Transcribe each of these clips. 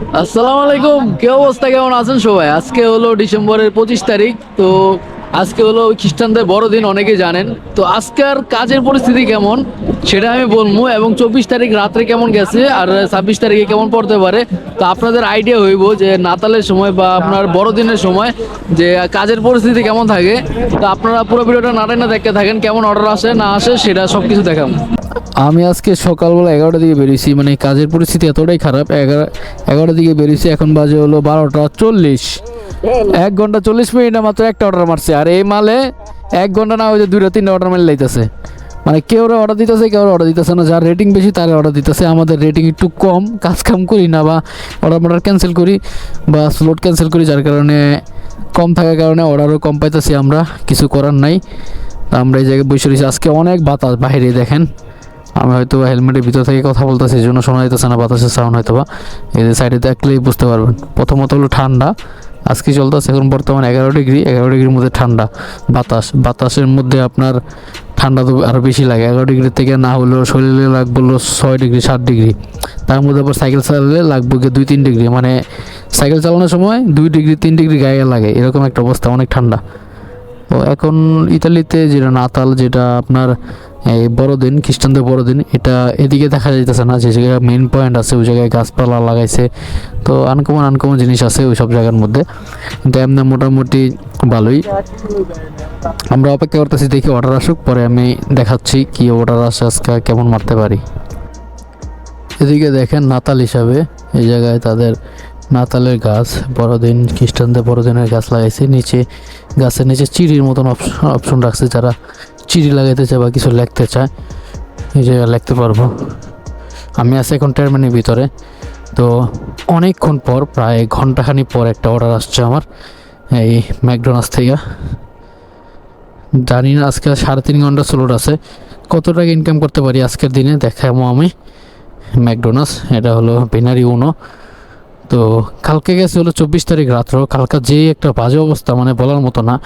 আসসালামু আলাইকুম। কি অবস্থা? কেমন আছেন সবাই? আজকে হলো ডিসেম্বরের পঁচিশ তারিখ, তো আজকে হলো খ্রিস্টানদের বড়দিন অনেকে জানেন। তো আজকের কাজের পরিস্থিতি কেমন সেটা আমি বলব, এবং চব্বিশ তারিখ রাত্রে কেমন গেছে আর ছাব্বিশ তারিখে কেমন পড়তে পারে, তো আপনাদের আইডিয়া হইব যে নাতালের সময় বা আপনার বড়দিনের সময় যে কাজের পরিস্থিতি কেমন থাকে। তো আপনারা পুরো ভিডিওটা নাটাই না দেখতে থাকেন, কেমন অর্ডার আসে, না আসে, সেটা সব কিছু দেখাম আমি আজকে সকালবেলা এগারোটার দিকে বেরিয়েছি মানে কাজের পরিস্থিতি এতটাই খারাপ, এগারো এগারোটার দিকে বেরিয়েছি, এখন বাজে হলো বারোটা চল্লিশ। এক ঘণ্টা চল্লিশ মিনিটে মাত্র একটা অর্ডার মারছে, আর এই মালে এক ঘণ্টা না হয়েছে দুইটা তিনটা অর্ডার মারলে লাইতেছে। মানে কেউ অর্ডার দিতেছে, কেউ অর্ডার দিতেছে না, যার রেটিং বেশি তারা অর্ডার দিতেছে, আমাদের রেটিং একটু কম, কাজ কাম করি না বা অর্ডার অর্ডার ক্যান্সেল করি, বা স্লোট ক্যান্সেল করি, যার কারণে কম থাকার কারণে অর্ডারও কম পাইতেছি আমরা, কিছু করার নাই। আমরা এই জায়গায় বসে রয়েছি, আজকে অনেক বাতাস বাইরে, দেখেন। আমি হয়তো হেলমেটের ভিতর থেকে কথা বলতেছি, এই জন্য শোনা যেতেছে না, বাতাসের সাউন্ড হয়তো বা এই যে সাইডে দেখলেই বুঝতে পারবেন। প্রথমত হলো ঠান্ডা। আজকে চলতেছে এখন বর্তমান এগারো ডিগ্রি, এগারো ডিগ্রির মধ্যে ঠান্ডা বাতাস। বাতাসের মধ্যে আপনার ঠান্ডা তো আরও বেশি লাগে। এগারো ডিগ্রি থেকে না হলেও শরীরে লাগবে হলো ছয় ডিগ্রি, সাত ডিগ্রি। তার মধ্যে আবার সাইকেল চালালে লাগবে গিয়ে দুই, তিন ডিগ্রি। মানে সাইকেল চালানোর সময় দুই ডিগ্রি, তিন ডিগ্রি গায়ে লাগে। এরকম একটা অবস্থা, অনেক ঠান্ডা। তো এখন ইতালিতে যেটা, নাতাল যেটা আপনার এই বড়দিন, খ্রিস্টানদের বড়দিন, এটা এদিকে দেখা যাইতেছে না, যে জায়গায় মেন পয়েন্ট আছে, ওই জায়গায় গাছপালা লাগাইছে। তো আনকমন আনকমন জিনিস আছে ওই সব জায়গার মধ্যে। কিন্তু এমনি মোটামুটি ভালোই। আমরা অপেক্ষা করতেছি, দেখি অর্ডার আসুক, পরে আমি দেখাচ্ছি কি অর্ডার আসে আজকে, কেমন মারতে পারি। এদিকে দেখেন নাতাল হিসাবে, এই জায়গায় তাদের নাতালের গাছ, বড়দিন, খ্রিস্টানদের বড়দিনের গাছ লাগাইছে। নিচে, গাছের নিচে চিড়ির মতন অপশন অপশন রাখছে যারা চিড়ি লাগাইতে চায় বা কিছু লিখতে চায়, এই জায়গায় লিখতে পারব। আমি আছি এখন টার্মিনের ভিতরে। তো অনেকক্ষণ পর, প্রায় ঘন্টাখানি পর একটা অর্ডার আসছে আমার, এই ম্যাকডোনাল্ডস থেকে। জানি না, আজকে সাড়ে তিন ঘণ্টা স্লোট আছে। কত টাকা ইনকাম করতে পারি আজকের দিনে দেখাবো আমি। ম্যাকডোনাল্ডস, এটা হলো বেনারি উনো তো কালকে গেছে হলো চব্বিশ তারিখ রাত্র। কালকে যে একটা বাজে অবস্থা মানে বলার মতো না।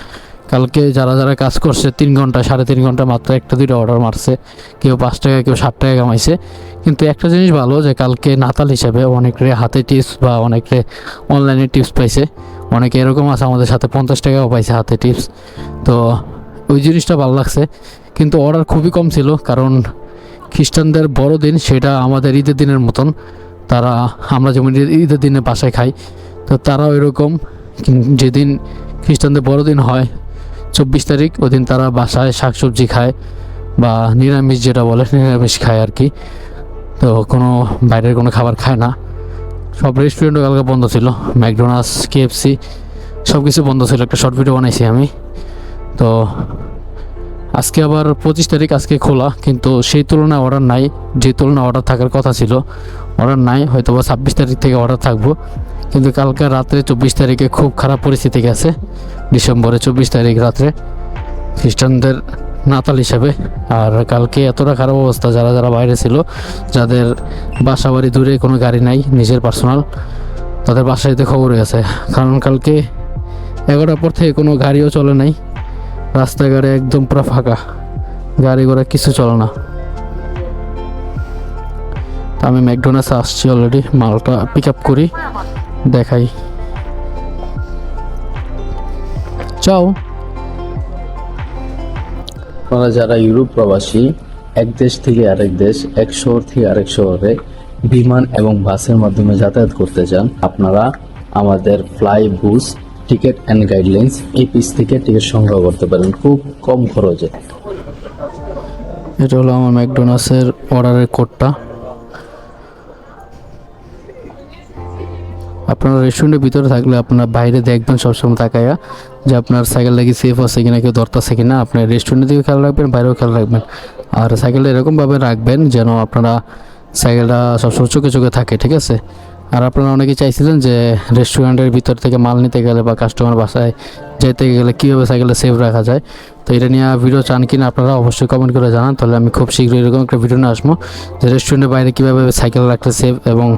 কালকে যারা যারা কাজ করছে, তিন ঘণ্টা, সাড়ে তিন ঘণ্টা মাত্র একটা দুইটা অর্ডার মারছে। কেউ পাঁচ টাকা, কেউ ষাট টাকা কামাইছে। কিন্তু একটা জিনিস ভালো যে কালকে নাতাল হিসাবে অনেকে হাতে টিপস বা অনেকে অনলাইনে টিপস পাইছে। অনেকে এরকম আছে, আমাদের সাথে পঞ্চাশ টাকাও পাইছে হাতে টিপস তো ওই জিনিসটা ভালো লাগছে। কিন্তু অর্ডার খুবই কম ছিল, কারণ খ্রিস্টানদের বড়দিন সেটা আমাদের ঈদের দিনের মতন। তারা, আমরা যেমন ঈদ- ঈদের দিনে বাসায় খাই, তো তারাও এরকম যেদিন খ্রিস্টানদের বড়দিন হয়, চব্বিশ তারিখ ওই দিন তারা বাসায় শাকসবজি খায় বা নিরামিষ যেটা বলে, নিরামিষ খায় আর কি তো কোনো, বাইরের কোনো খাবার খায় না। সব রেস্টুরেন্টও কালকে বন্ধ ছিল, ম্যাকডোনাল্ডস কেএফসি সব কিছু বন্ধ ছিল, একটা শর্ট ভিডিও বানাইছি আমি। তো আজকে আবার পঁচিশ তারিখ আজকে খোলা, কিন্তু সেই তুলনায় অর্ডার নাই। যে তুলনায় অর্ডার থাকার কথা ছিল অর্ডার নাই হয়তো বা ছাব্বিশ তারিখ থেকে অর্ডার থাকব। কিন্তু কালকে রাত্রে চব্বিশ তারিখে খুব খারাপ পরিস্থিতি গেছে, ডিসেম্বরে চব্বিশ তারিখ রাত্রে। খ্রিস্টানদের নাতাল হিসাবে, আর কালকে এতটা খারাপ অবস্থা, যারা যারা বাইরে ছিল, যাদের বাসা বাড়ি দূরে কোনো গাড়ি নাই, নিজের পার্সোনাল তাদের বাসায় খবর গেছে কারণ কালকে এগারোটার পর থেকে কোনো গাড়িও চলে নাই। রাস্তাঘাটে একদম পুরো ফাঁকা। গাড়ি ঘোড়া কিছু চলে না। তা আমি ম্যাকডোনাল্ডস আসছি অলরেডি মালটা পিক আপ করি, দেখাই। চাও। আপনারা যারা ইউরোপ প্রবাসী, এক দেশ থেকে আরেক দেশ, এক শহর থেকে আরেক শহরে বিমান এবং বাসের মাধ্যমে যাতায়াত করতে চান, আপনারা আমাদের fly bus ticket and guidelines এই পিস থেকে টিকিট সংগ্রহ করতে পারেন, খুব কম খরচে। এটা হলো আমার ম্যাকডোনাল্ডসের অর্ডারের কোডটা। আপনারা রেস্টুরেন্টের ভিতরে থাকলে আপনার বাইরে দেখবেন সবসময় তাকায়া যে আপনার সাইকেলটা কি সেফ আছে কিনা, কেউ ধরতেছে কিনা, আপনি রেস্টুরেন্টের দিকে খেয়াল রাখবেন, বাইরেও খেয়াল রাখবেন। আর সাইকেলটা এরকমভাবে রাখবেন যেন আপনারা সাইকেলটা সবসময় চোখে চোখে থাকে, ঠিক আছে? আর আপনারা অনেকে চাইছিলেন যে রেস্টুরেন্টের ভিতর থেকে মাল নিতে গেলে বা কাস্টমার বাসায় যেতে গেলে কীভাবে সাইকেলটা সেফ রাখা যায়? তো এটা নিয়ে ভিডিও চান কিনা আপনারা অবশ্যই কমেন্ট করে জানান। তাহলে আমি খুব শীঘ্রই এরকম একটা ভিডিও নিয়ে আসব যে রেস্টুরেন্টের বাইরে কীভাবে সাইকেল রাখতে সেফ এবং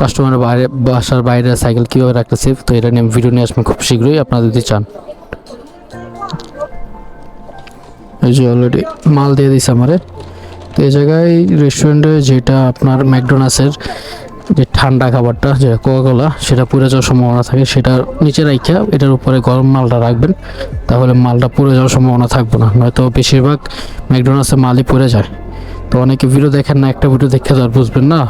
কাস্টমারের বাইরে, বাসার বাইরে সাইকেল কীভাবে রাখতে সেফ তো এটা নিয়ে আমি ভিডিও নিয়ে আসব খুব শীঘ্রই। আপনারা যদি চান। এই যে অলরেডি মাল দিয়ে দিছে আমারে। তো এই জায়গায় রেস্টুরেন্টে যেটা আপনার ম্যাকডোনাল্ডসের যে ঠান্ডা খাবারটা, যে কোকাকোলা সেটা পুড়ে যাওয়ার সম্ভাবনা থাকে, সেটা নিচে রাখা এটার উপরে গরম মালটা রাখবেন, তাহলে মালটা পুড়ে যাওয়ার সম্ভাবনা থাকবে না। নয়তো বেশিরভাগ ম্যাকডোনাল্ডসে মালই পুড়ে যায়। তো অনেকে ভিডিও দেখেন না, একটা ভিডিও দেখে তো আর বুঝবেন না।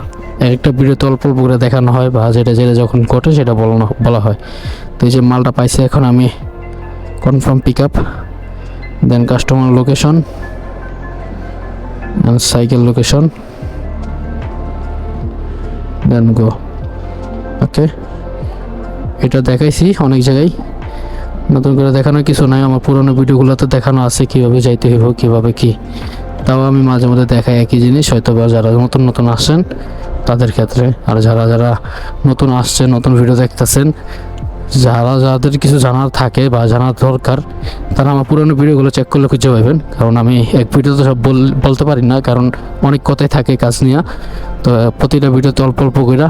এক একটা ভিডিওতে অল্প অল্প করে দেখানো হয় বা যেটা যেটা যখন ঘটে সেটা বলানো, বলা হয়। তো এই যে মালটা পাইছি এখন আমি confirm pick up then customer location cycle location then go okay এটা দেখাইছি অনেক জায়গায়। নতুন করে দেখানোর কিছু নাই, আমার পুরোনো ভিডিওগুলোতে দেখানো আছে, কীভাবে যাইতে হইব, কীভাবে কি। তাও আমি মাঝে মধ্যে দেখাই একই জিনিস, হয়তো বা যারা নতুন নতুন আসেন তাদের ক্ষেত্রে। আর যারা যারা নতুন আসছেন, নতুন ভিডিও দেখতেছেন, যারা, যাদের কিছু জানার থাকে বা জানার দরকার, তারা আমার পুরোনো ভিডিওগুলো চেক করলে খুঁজে পাবেন কারণ আমি এক ভিডিওতে সব বল- বলতে পারি না, কারণ অনেক কথাই থাকে কাজ নিয়ে। তো প্রতিটা ভিডিওতে অল্প অল্প করে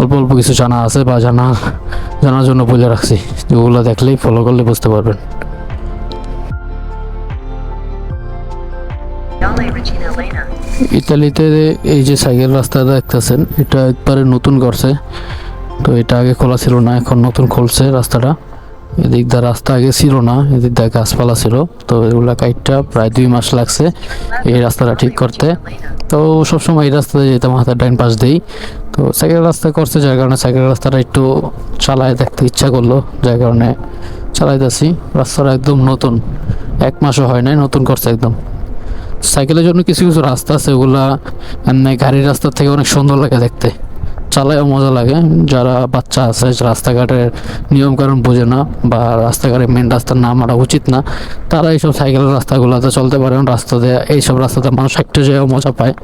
অল্প অল্প কিছু জানা আছে বা জানা, জানার জন্য বলে রাখছি। যেগুলো দেখলেই ফলো করলে বুঝতে পারবেন. ইতালিতে এই যে সাইকেল রাস্তা দেখতেছেন, এটা একবারে নতুন করছে। তো, এটা আগে খোলা ছিল না, এখন নতুন খুলছে রাস্তাটা। এদিক দা রাস্তা আগে ছিল না, এদিক দা গাছপালা ছিল। তো এগুলা কাইটটা প্রায় দুই মাস লাগছে এই রাস্তাটা ঠিক করতে। তো সবসময় এই রাস্তাতে যেতাম, হাতের ডাইন পাশ দিই তো সাইকেল রাস্তা করছে, যার কারণে সাইকেল রাস্তাটা একটু চালায় দেখতে ইচ্ছা করল, যার কারণে চালাইতেছি। রাস্তাটা একদম নতুন, এক মাসও হয় নাই, নতুন করছে একদম। সাইকেলের জন্য কিছু কিছু রাস্তা আছে, ওগুলা এমনি গাড়ির রাস্তার থেকে অনেক সুন্দর লাগে দেখতে। চালায়ও মজা লাগে। যারা বাচ্চা আছে, রাস্তাঘাটের নিয়ম কারণ বোঝে না বা রাস্তাঘাটের মেন রাস্তার না মারা উচিত না, তারা এইসব সাইকেলের রাস্তাগুলোতে চলতে পারে। রাস্তাতে এইসব রাস্তাতে মানুষ একটু যেও মজা পায়।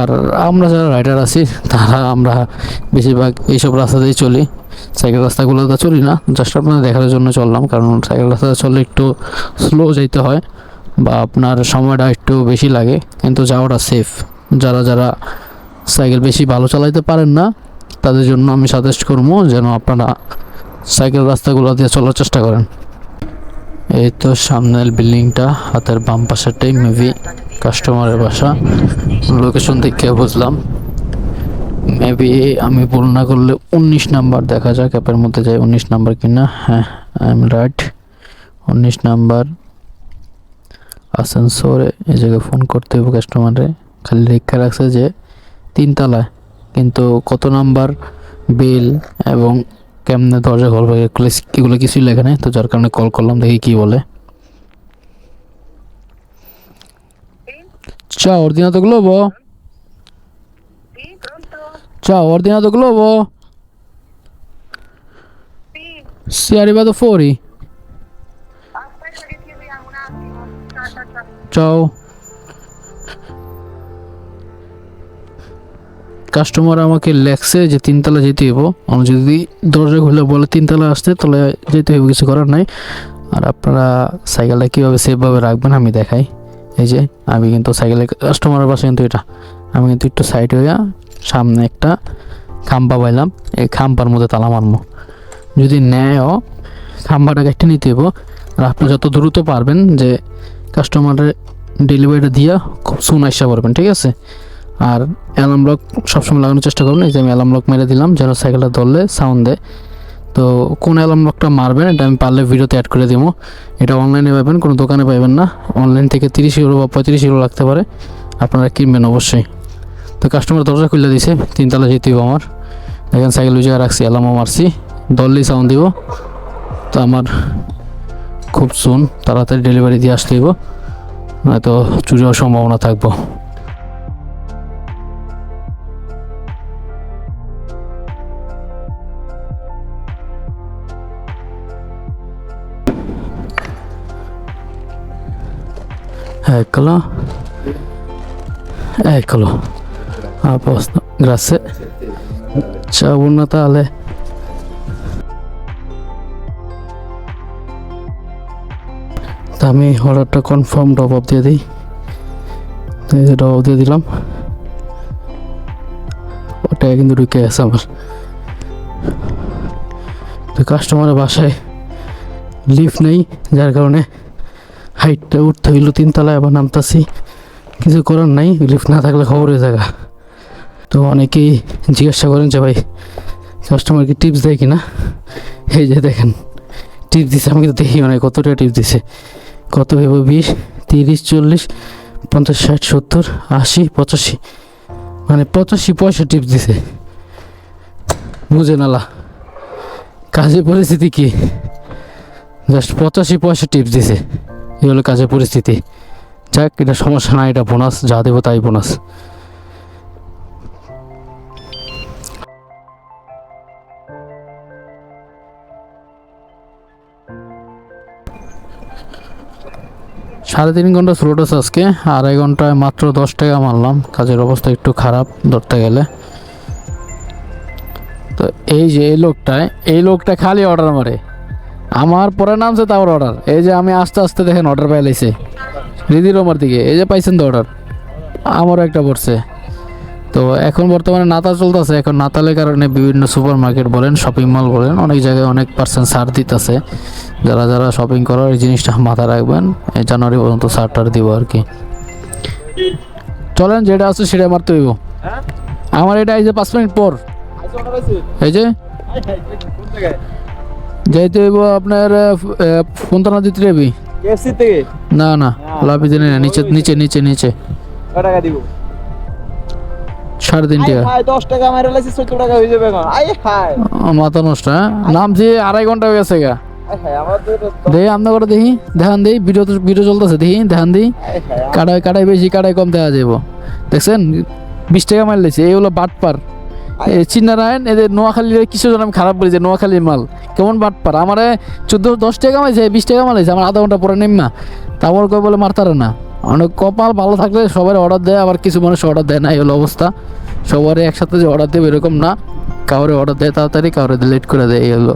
আর আমরা যারা রাইডার আছি, তারা আমরা বেশিরভাগ এইসব রাস্তাতেই চলি। সাইকেল রাস্তাগুলোতে চলি না। জাস্ট আপনার দেখার জন্য চললাম। কারণ সাইকেল রাস্তাতে চললে একটু স্লো যেতে হয় বা আপনার সময়টা একটু বেশি লাগে। কিন্তু যাওয়াটা সেফ যারা যারা সাইকেল বেশি ভালো চালাইতে পারেন না, তাদের জন্য আমি সাজেস্ট করব যেন আপনারা সাইকেল রাস্তাগুলো দিয়ে চলার চেষ্টা করেন। এই তো সামনের বিল্ডিংটা, হাতের বাম পাশেরটাই মেবি কাস্টমারের বাসা। লোকেশন দেখে বুঝলাম। মেবি আমি ভুল না করলে উনিশ নাম্বার দেখা যাক, অ্যাপের মধ্যে যাই উনিশ নাম্বার কিনা। হ্যাঁ আই এম রাইট উনিশ নাম্বার আসানসোরে এই জায়গায় ফোন করতে হবে কাস্টমারে খালি লেখা রাখছে যে তিনতলায় কিন্তু কত নাম্বার বিল এবং কেমনে দরজা খুলবে এগুলো এগুলো কিছুই লেখা নেই তো যার কারণে কল করলাম দেখি কি বলে Ciao, ho ordinato globo? Sì, pronto? Ciao, ho ordinato globo? Sì, Sì, è arrivato fuori. aspetta che ti vediamo un attimo. Ciao, ciao, ciao. চাও কাস্টমার আমাকে লেখছে যে তিনতলা যেতে হইব। আমি যদি দরজা খুলে বলে তিনতলা আসতে, তাহলে যেতে হইব, কিছু করার নাই। আর আপনারা সাইকেলটা কীভাবে সেফভাবে রাখবেন আমি দেখাই। এই যে, আমি কিন্তু সাইকেলের কাস্টমারের পাশে কিন্তু এটা। আমি কিন্তু একটু সাইড হইয়া সামনে একটা খাম্পা পাইলাম। এই খাম্পার মধ্যে তালা মারমো। যদি নেয়ও খাম্পাটা কেটে নিতে হইব। আর আপনি যত দ্রুত পারবেন যে কাস্টমারের ডেলিভারিটা দিয়া খুব সুন আসা পারবেন ঠিক আছে? আর অ্যালার্ম লক সবসময় লাগানোর চেষ্টা করবেন। এই যে আমি অ্যালার্ম লক মেরে দিলাম, যেন সাইকেলটা ধরলে সাউন্ড দেয়। তো কোন অ্যালার্ম লকটা মারবেন, এটা আমি পারলে ভিডিওতে অ্যাড করে দিব। এটা অনলাইনে পাবেন, কোনো দোকানে পাবেন না। অনলাইন থেকে তিরিশ ইউরো বা পঁয়ত্রিশ ইউরো লাগতে পারে। আপনারা কিনবেন অবশ্যই। তো কাস্টমার দরজা খুলে দিছে, তিনতলা যেতে হবে আমার। দেখেন সাইকেল জায়গায় রাখছি অ্যালার্মও মারছি। ধরলেই সাউন্ড দিব। তো আমার খুব সুন তাড়াতাড়ি ডেলিভারি দিয়ে আসতে হইব। নয়তো চুরি হওয়ার সম্ভাবনা থাকব। Eccolo. Eccolo. A posto. Grazie. Ciao, buon Natale. আমি অর্ডারটা কনফার্ম ড্রপ অফ দিয়ে দিই ড্রপ অফ দিয়ে দিলাম ওটা কিন্তু ঢুকে আছে আমার তো কাস্টমারের বাসায় লিফট নেই যার কারণে হাইটটা উঠতে হইল তিনতলায়, আবার নামতাছি। কিছু করার নাই লিফট না থাকলে খবরের জায়গা তো অনেকেই জিজ্ঞাসা করেন যে, ভাই কাস্টমারকে টিপস দেয় কিনা? এই যে দেখেন টিপস দিছে, আমি কিন্তু দেখি মানে কতটা টিপস দিছে। কত ভেবো বিশ, তিরিশ, চল্লিশ, পঞ্চাশ, ষাট, সত্তর, আশি, পঁচাশি। মানে পঁচাশি পয়সা টিপস দিছে। বুঝে নালা কাজের পরিস্থিতি কি? জাস্ট পঁচাশি পয়সা টিপস দিছে। এই হলো কাজের পরিস্থিতি। যাক, এটা সমস্যা না, এটা বোনাস, যা দেবো তাই বোনাস। সাড়ে তিন ঘণ্টা স্লোট আছে আজকে আড়াই ঘন্টায় মাত্র দশ টাকা মারলাম। কাজের অবস্থা একটু খারাপ ধরতে গেলে। তো এই যে, এই লোকটায়, এই লোকটা খালি অর্ডার মারে। আমার পরে নামছে তার অর্ডার এই যে আমি আস্তে আস্তে দেখেন অর্ডার পাই লাইছে। রিদির আমার দিকে এই যে পাইছেন তো অর্ডার আমারও একটা পড়ছে। তো এখন বর্তমানে নাতাল চলতেছে। এখন নাতালের কারণে বিভিন্ন সুপার মার্কেট বলেন শপিং মল বলেন অনেক জায়গায় অনেক পার্সেন্ট ছাড় দিতেছে। যারা যারা শপিং করার এই জিনিসটা মাথায় রাখবেন এই জানুয়ারি পর্যন্ত ছাড় টাড় দিব আর কি। চলেন যেটা আছে সেটা মারতে হইব। আমার এটা এই যে পাঁচ মিনিট পর। এই যে? যাইতে হইব আপনার ফোনতানা দিতে যাবি কেএফসি থেকে? না না লাভি দিনে না নিচে নিচে নিচে নিচে। কয় টাকা দিব? সাড়ে তিন টাকা। দশ টাকা মারে লাইছি চোদ্দ টাকা হয়ে যাবে মাথা নষ্ট হ্যাঁ? নামছি আড়াই ঘণ্টা হয়ে গেছে গা। আমার দেখি আমরা করে দেখি দেখান দিই ভিডিও তো ভিডিও চলতেছে দেখি দেখান দিই। কাটায় কাটায় বেশি কাটায় কম দেখা যাব দেখছেন? বিশ টাকা দিয়েছে এই হলো বাটপার। চিন্নারায়ণ, এদের নোয়াখালীর কিছু জন আমি খারাপ বলি যে নোয়াখালীর মাল। কেমন বাটপার? আমার চোদ্দ, দশ টাকা মাইছে বিশ টাকা মাল আমার আধা ঘণ্টা পরে নেমা তারপর কই বলে মারতারে না। অনেক কপাল ভালো থাকলে সবার অর্ডার দেয়, আবার কিছু মানুষ অর্ডার দেয় না, এই হলো অবস্থা। সবারই একসাথে যে অর্ডার দেবে এরকম না। কাউরে অর্ডার দেয় তাড়াতাড়ি, কাউরে লেট করে দেয়, এই হলো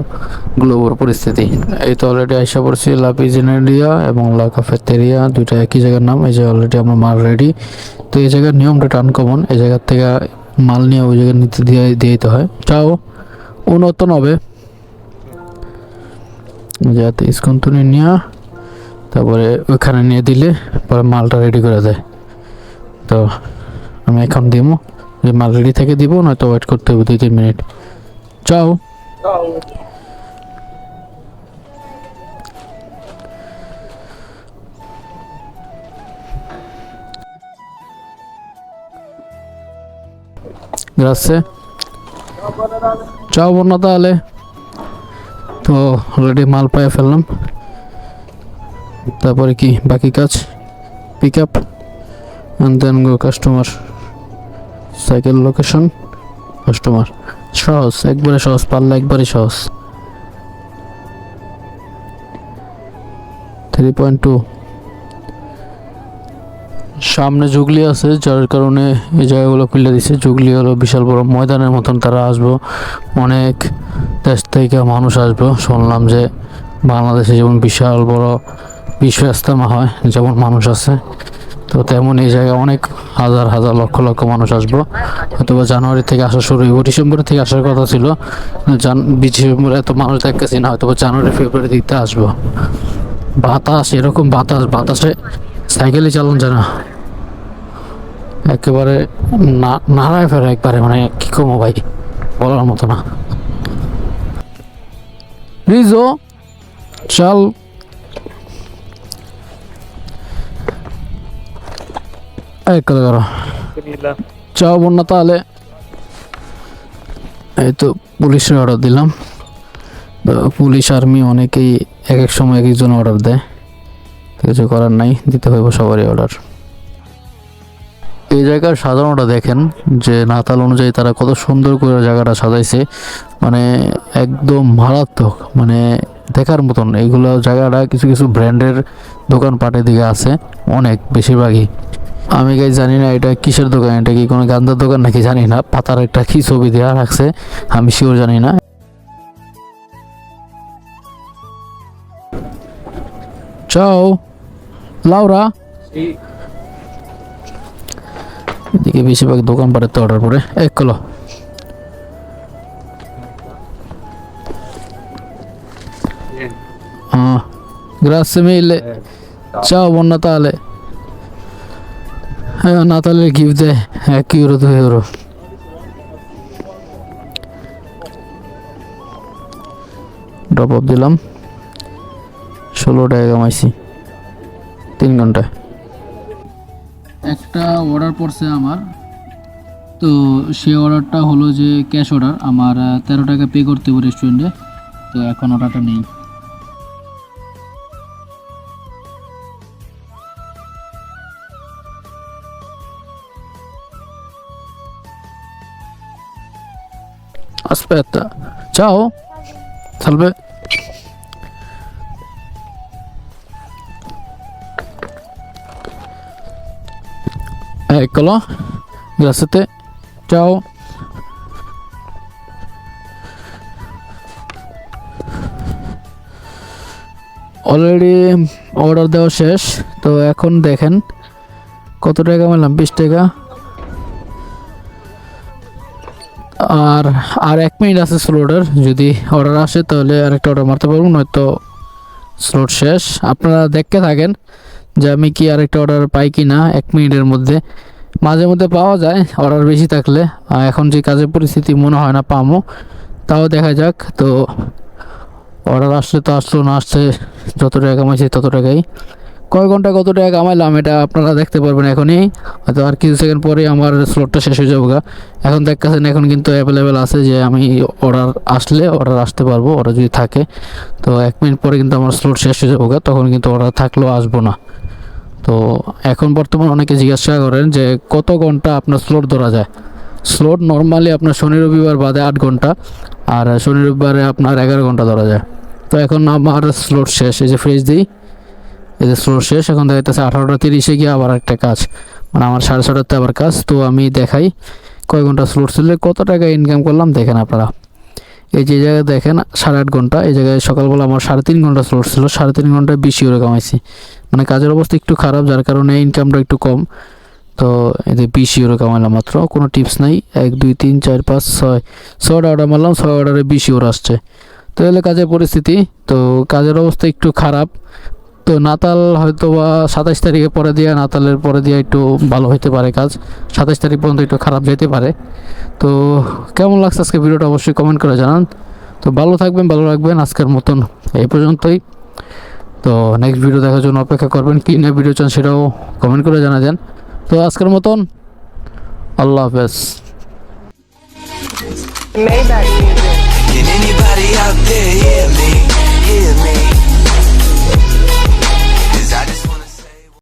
গ্লোবাল পরিস্থিতি। এই তো অলরেডি আইসা পড়ছি লাপিজেনেরিয়া এবং লা কাফেতেরিয়া দুইটা একই জায়গার নাম, এই যে অলরেডি আমার মাল রেডি তো এই জায়গার নিয়মটা টান কমন এই জায়গার থেকে মাল নিয়ে ওই জায়গায় নিতে দিয়ে দিয়ে দিতে হয়। চাও হবে যাতে ইস্কন্তনি নিয়ে, তারপরে ওইখানে নিয়ে দিলে পরে মালটা রেডি করে দেয়। তো আমি এখন দিব যে মাল রেডি থেকে দিব, নয়তো ওয়েট করতে হবে দুই তিন মিনিট চাও Grazie. চাও বন্যা তাহলে। তো অলরেডি মাল পায়ে ফেললাম। তারপরে কি বাকি কাজ? Pick up then go customer cycle location customer সহজ, একবারে সহজ, পারলে একবারে সহজ। থ্রি পয়েন্ট টু সামনে জুগলি আছে, যার কারণে এই জায়গাগুলো খুলে দিছে। জুগলি হলো বিশাল বড় ময়দানের মতন তারা আসব। অনেক দেশ থেকে মানুষ আসব। শুনলাম যে বাংলাদেশে যেমন বিশাল বড় বিশ্ব ইস্তেমা হয়, যেমন মানুষ আছে, তো তেমন এই জায়গায় অনেক হাজার হাজার লক্ষ লক্ষ মানুষ আসব। অথবা জানুয়ারি থেকে আসা শুরু হইব। ডিসেম্বর থেকে আসার কথা ছিল। ডিসেম্বরে এত মানুষ দেখতেছি না হয়তো জানুয়ারি, ফেব্রুয়ারি দিকতে আসব। বাতাস, এরকম বাতাস, বাতাসে সাইকেলে চালান যায় না। একেবারে না, নাড়ায় ফেরা একবারে মানে কি কমো ভাই? বলার মতো না। রিজো, চাল। এক কথা করো চাও বন্যা তাহলে। এই তো পুলিশের অর্ডার দিলাম। পুলিশ আর্মি অনেকেই এক এক সময় এক একজন অর্ডার দেয়। কিছু করার নাই, দিতে হইব সবারই অর্ডার এই জায়গার সাজানোটা দেখেন, যে নাতাল অনুযায়ী তারা কত সুন্দর করে জায়গাটা সাজাইছে। মানে একদম মারাত্মক মানে দেখার মতন। এইগুলো জায়গাটা কিছু কিছু ব্র্যান্ডের দোকান পাটের দিকে আছে, অনেক বেশিরভাগই। আমি গাই জানি না এটা কিসের দোকান, এটা কি কোনো গান্ধার দোকান নাকি জানি না। পাতার একটা কি ছবি দেওয়া রাখছে, আমি শিওর জানি না। চাও। লাউরা। এদিকে বেশিরভাগ দোকান তো অর্ডার করে। এক কলো হ্যাঁ গ্রাসে মিলে চাও বন না তাহলে। হ্যাঁ না তাহলে গিফট দেয় এক ইউরো দু ইউরো ড্রপ অফ দিলাম। ষোলো টাকা কামাইছি। তিন ঘন্টায় একটা অর্ডার পড়ছে আমার তো সে অর্ডারটা হলো যে ক্যাশ অর্ডার আমার তেরো টাকা পে করতে হবে রেস্টুরেন্টে তো এখন অর্ডারটা নেই Aspetta. Ciao. Salve. Eccolo. Grazie a te. Ciao. Already order দেওয়া শেষ, তো এখন দেখেন কত টাকা পেলাম বিশ টাকা আর আর এক মিনিট আছে স্লোটের যদি অর্ডার আসে তাহলে আরেকটা অর্ডার মারতে পারব, নয়তো স্লোট শেষ আপনারা দেখতে থাকেন যে আমি কি আরেকটা অর্ডার পাই কি না, এক মিনিটের মধ্যে। মাঝে মধ্যে পাওয়া যায় অর্ডার বেশি থাকলে। এখন যে কাজের পরিস্থিতি, মনে হয় না পামো তাও দেখা যাক। তো অর্ডার আসলে তো আসলো না, আসছে যত টাকা কামাইছি তত টাকাই। কয় ঘণ্টা কত টাকা কামাইলাম, এটা আপনারা দেখতে পারবেন এখনই। হয়তো আর কিছু সেকেন্ড পরে আমার স্লটটা শেষ হয়ে যাবে এখন দেখতেছেন এখন কিন্তু অ্যাভেলেবেল আছে যে আমি অর্ডার আসলে অর্ডার আসতে পারব অর্ডার যদি থাকে। তো এক মিনিট পরে কিন্তু আমার স্লট শেষ হয়ে যাবে তখন কিন্তু অর্ডার থাকলেও আসব না। তো এখন বর্তমান অনেকে জিজ্ঞাসা করেন যে কত ঘণ্টা আপনার স্লোট ধরা যায়? স্লোট নর্মালি আপনার শনি, রবিবার বাদে আট ঘণ্টা আর শনি, রবিবারে আপনার এগারো ঘণ্টা ধরা যায়। তো এখন আমার স্লোট শেষ, এই যে ফ্রেজ দিই, এই যে স্লোট শেষ, এখন দেখা যাচ্ছে আঠারোটা তিরিশে গিয়ে আবার একটা কাজ। মানে আমার সাড়ে ছটাতে আবার কাজ, তো আমি দেখাই কয় ঘণ্টা স্লোট ছিল, কত টাকা ইনকাম করলাম দেখেন আপনারা। এই যে জায়গায় দেখেন সাড়ে আট ঘণ্টা, এই জায়গায় সকালবেলা আমার সাড়ে তিন ঘণ্টা স্লোট ছিল, সাড়ে তিন ঘন্টায় বেশি করে কামাইছি। মানে কাজের অবস্থা একটু খারাপ, যার কারণে ইনকামটা একটু কম। তো এতে বিশ ইউরো কামাইলাম মাত্র, কোনো টিপস নাই। এক, দুই, তিন, চার, পাঁচ, ছয় ছয়টা অর্ডার মারলাম, ছয় অর্ডারে বিশ ইউরো আসছে। তো এলে কাজের পরিস্থিতি, তো কাজের অবস্থা একটু খারাপ। তো নাতাল হয়তো বা সাতাশ তারিখে পরে দিয়ে, নাতালের পরে দিয়ে একটু ভালো হইতে পারে কাজ। সাতাশ তারিখ পর্যন্ত একটু খারাপ যেতে পারে। তো কেমন লাগছে আজকে ভিডিওটা অবশ্যই কমেন্ট করে জানান। তো ভালো থাকবেন, ভালো রাখবেন। আজকের মতন এই পর্যন্তই। তো নেক্সট ভিডিও দেখার জন্য অপেক্ষা করবেন কী না ভিডিও চান সেটাও কমেন্ট করে জানা দেন তো আজকের মতন আল্লাহ হাফেজ Can anybody out there? Hear me?